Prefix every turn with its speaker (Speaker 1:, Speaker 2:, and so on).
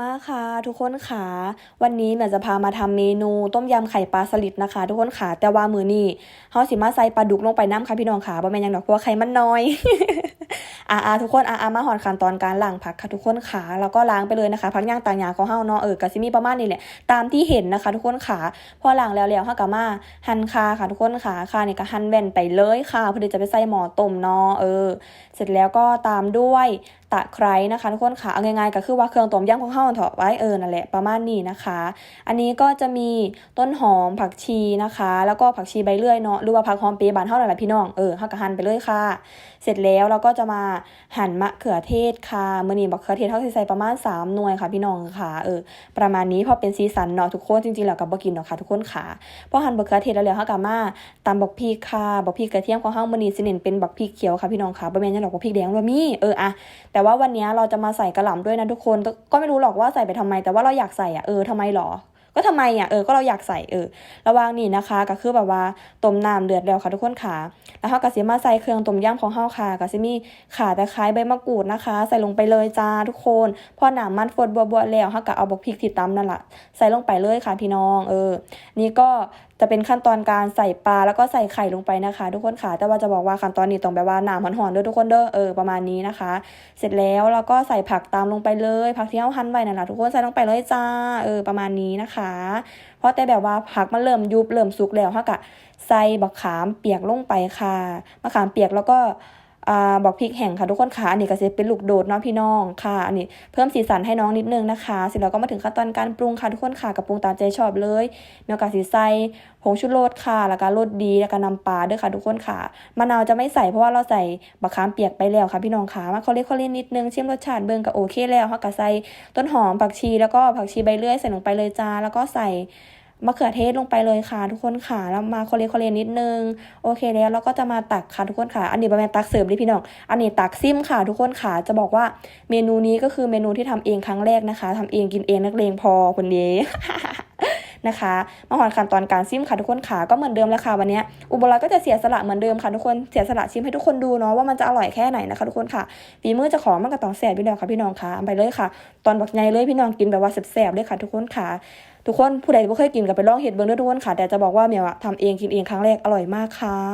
Speaker 1: มาค่ะทุกคนค่ะวันนี้แม่จะพามาทำเมนูต้มยำไข่ปลาสลิดนะคะ ทุกคนค่ะแต่ว่ามือนี่เฮาสิมาใส่ปลาดุกลงไปน้ำค่ะพี่น้องค่ะบ่แม่นยังดอกเพราะว่าไข่มันน้อย อาอาทุกคนอาอามาหอนขั้นตอนการล้างผักค่ะทุกคนค่ะแล้วก็ล้างไปเลยนะคะ ผักย่างต่างๆของเฮาเนาะเออก็สิมีประมาณนี้แหละตามที่เห็นนะคะ ทุกคนค่ะพอล้างแล้วแล้วเฮาก็มาหั่นคาค่ะทุกคนค่ะคานี่ยก็หั่นแว่นไปเลยค่ะเพื่อจะไปใส่หม้อต้มเนาะเออ เสร็จแล้วก็ตามด้วยตะไคร้นะคะทุกคนค่ะเอาง่ายๆก็คือว่าเครื่องต้มยำของเฮาเถอะไว้เออนั่นแหละประมาณนี้นะคะ อันนี้ก็จะมีต้นหอมผักชีนะคะ แล้วก็ผักชีใบเลื่อยเนาะหรือว่าผักหอมเปรย์บานเท่าไหร่ละพี่น้องเออเฮาก็หั่นไปเลยค่ะ เสร็จแล้วเราก็จะมาหั่นมะเขือเทศค่ะมื้อนี้มะเขือเทศเฮาสิใส่ประมาณ 3 หน่วยค่ะ พี่น้องค่ะเออประมาณนี้พอเป็นสีสันเนาะทุกคนจริงๆแล้วก็บ่กินเนาะค่ะทุกคนค่ะพอหั่นมะเขือเทศแล้วแล้วเฮาก็มาตำบักพริกค่ะบักพริกกระเทียมของเฮามื้อนี้สิเน้นเป็นบักพริกเขียวค่ะพี่น้องค่ะบ่แม่นหยังดอกบักพริกแดงบ่มีเอออะแต่ว่าวันนี้เราจะมาใส่กระหล่ำด้วยนะทุกคนก็ไม่รู้หรอกว่าใส่ไปทำไม แต่ว่าเราอยากใส่อะเออทำไมหรอ ก็ทำไมอะเออก็เราอยากใส่เออระวังนี่นะคะ ก็คือแบบว่าต้มน้ำเดือดแล้วค่ะทุกคนค่ะแล้วเฮาก็สิมาใส่เครื่องต้มยำของเฮาค่ะก็สิมีข่าตะไคร้ใบมะกรูดนะคะ ใส่ลงไปเลยจ้าทุกคนพอหนามมันฟดบัวๆแล้วเฮาก็เอาบักพริกที่ตำนั่นแหละใส่ลงไปเลยค่ะพี่น้องเออ นี่ก็ จะเป็นขั้นตอนการใส่ปลาแล้วก็ใส่ไข่ลงไปนะคะ ทุกคนค่ะ แต่ว่าจะบอกว่าขั้นตอนนี้ต้องแบบว่าน้ำหอนๆด้วยทุกคนเด้อเออประมาณนี้นะคะ เสร็จแล้วเราก็ใส่ผักตามลงไปเลย ผักที่เราหั่นไว้นั่นแหละทุกคนใส่ลงไปเลยจ้าเออประมาณนี้นะคะ เพราะแต่แบบว่าผักมันเริ่มยุบเริ่มสุกแล้วฮะก็ใส่บักขามเปียกลงไปค่ะมะขามเปียกแล้วก็ บอกพริกแห้งค่ะทุกคนค่ะอันนี้ก็จะเป็นลูกโดดเนาะพี่น้องค่ะ อันนี้เพิ่มสีสันให้น้องนิดนึงนะคะ เสร็จแล้วก็มาถึงขั้นตอนการปรุงค่ะทุกคนค่ะกับปรุงตามใจชอบเลยเมีโอกาสสีใส่ผงชูรสค่ะ แล้วก็รสดีแล้วก็น้ำปลาด้วยค่ะทุกคนค่ะมะนาวจะไม่ใส่เพราะว่าเราใส่บักขามเปียกไปแล้วค่ะพี่น้องค่ะมาเขาเรียกเขาเรียนนิดนึงชิมรสชาติเบิ่งก็โอเคแล้วค่ะก็ใส่ต้นหอมผักชีแล้วก็ผักชีใบเลื่อยใส่ลงไปเลยจ้าแล้วก็ใส่ มะเขือเทศลงไปเลยค่ะ ทุกคนค่ะแล้วมาเขาเรียกเขาเรียนนิดนึงโอเคแล้วเราก็จะมาตักค่ะทุกคนค่ะ อันนี้เป็นตักเสิร์ฟดิพี่น้องอันนี้ตักซิมค่ะ ทุกคนค่ะจะบอกว่าเมนูนี้ก็คือเมนูที่ทำเองครั้งแรกนะคะทำเองกินเองนักเลงพอคนนี้นะคะมาหอนขั้นตอนการซิมค่ะทุกคนค่ะก็เหมือนเดิมแล้วค่ะวันนี้อุบลรัตน์ก็จะเสียสละเหมือนเดิมค่ะทุกคนเสียสละชิมให้ทุกคนดูเนาะว่ามันจะอร่อยแค่ไหนนะคะทุกคนค่ะฝีมือจะของมันก็ต้องแสบพี่น้องค่ะพี่น้องค่ะเอาไปเลยค่ะ ตอนบักใหญ่เลยพี่น้องกินแบบว่าแสบๆเลยค่ะทุกคนค่ะ ทุกคนผู้ใดบ่เคยกินก็ไปลองเห็ดเบิ่งเด้อทุกคนค่ะ แต่จะบอกว่าเมียวอะทำเองกินเองครั้งแรกอร่อยมากค่ะ